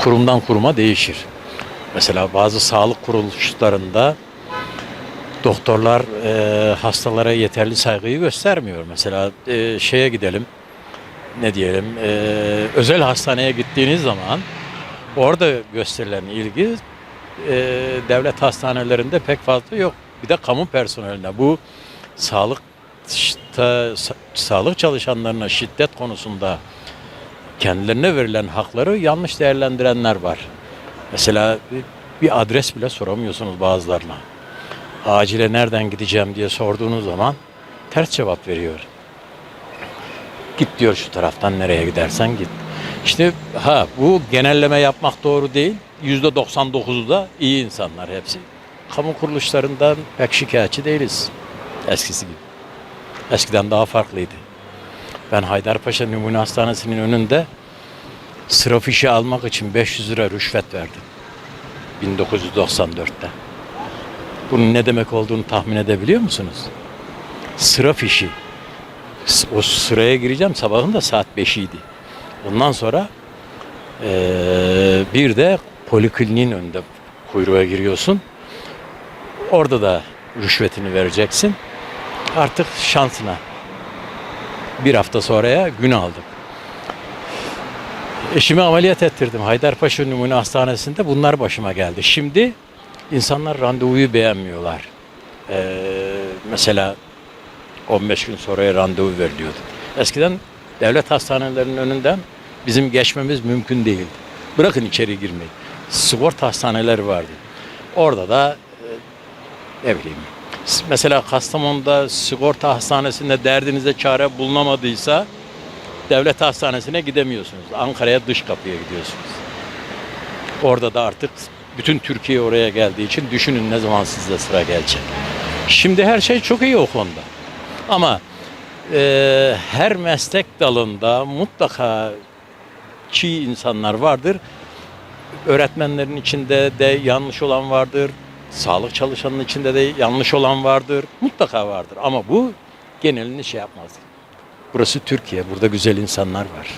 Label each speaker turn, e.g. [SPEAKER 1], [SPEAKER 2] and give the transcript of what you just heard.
[SPEAKER 1] kurumdan kuruma değişir. Mesela bazı sağlık kuruluşlarında doktorlar e, hastalara yeterli saygıyı göstermiyor. Mesela e, şeye gidelim, ne diyelim, e, özel hastaneye gittiğiniz zaman orada gösterilen ilgi e, devlet hastanelerinde pek fazla yok. Bir de kamu personeline bu sağlık sağlık çalışanlarına şiddet konusunda kendilerine verilen hakları yanlış değerlendirenler var. Mesela bir- adres bile soramıyorsunuz bazılarına. Acile nereden gideceğim diye sorduğunuz zaman ters cevap veriyor. Git diyor şu taraftan nereye gidersen git. İşte ha bu genelleme yapmak doğru değil. Yüzde 99'u da iyi insanlar hepsi. Kamu kuruluşlarından pek şikayetçi değiliz. Eskisi gibi. Eskiden daha farklıydı. Ben Haydarpaşa Numune Hastanesi'nin önünde sıra fişi almak için 500 lira rüşvet verdim. 1994'te. Bunun ne demek olduğunu tahmin edebiliyor musunuz? Sıra fişi. O sıraya gireceğim sabahın da saat 5'iydi. Ondan sonra eee, bir de polikliniğin önünde kuyruğa giriyorsun. Orada da rüşvetini vereceksin. Artık şansına. Bir hafta sonraya gün aldık. Eşimi ameliyat ettirdim. Haydarpaşa Numune Hastanesi'nde bunlar başıma geldi. Şimdi insanlar randevuyu beğenmiyorlar. Ee, mesela 15 gün sonraya randevu veriliyordu. Eskiden devlet hastanelerinin önünden bizim geçmemiz mümkün değildi. Bırakın içeri girmeyi. Sigorta hastaneleri vardı. Orada da e, ne bileyim mesela Kastamonu'da sigorta hastanesinde derdinize çare bulunamadıysa devlet hastanesine gidemiyorsunuz. Ankara'ya dış kapıya gidiyorsunuz. Orada da artık bütün Türkiye oraya geldiği için düşünün ne zaman sizde sıra gelecek. Şimdi her şey çok iyi o konuda. Ama e, her meslek dalında mutlaka çiğ insanlar vardır. Öğretmenlerin içinde de yanlış olan vardır. Sağlık çalışanının içinde de yanlış olan vardır. Mutlaka vardır. Ama bu genelini şey yapmaz. Burası Türkiye. Burada güzel insanlar var.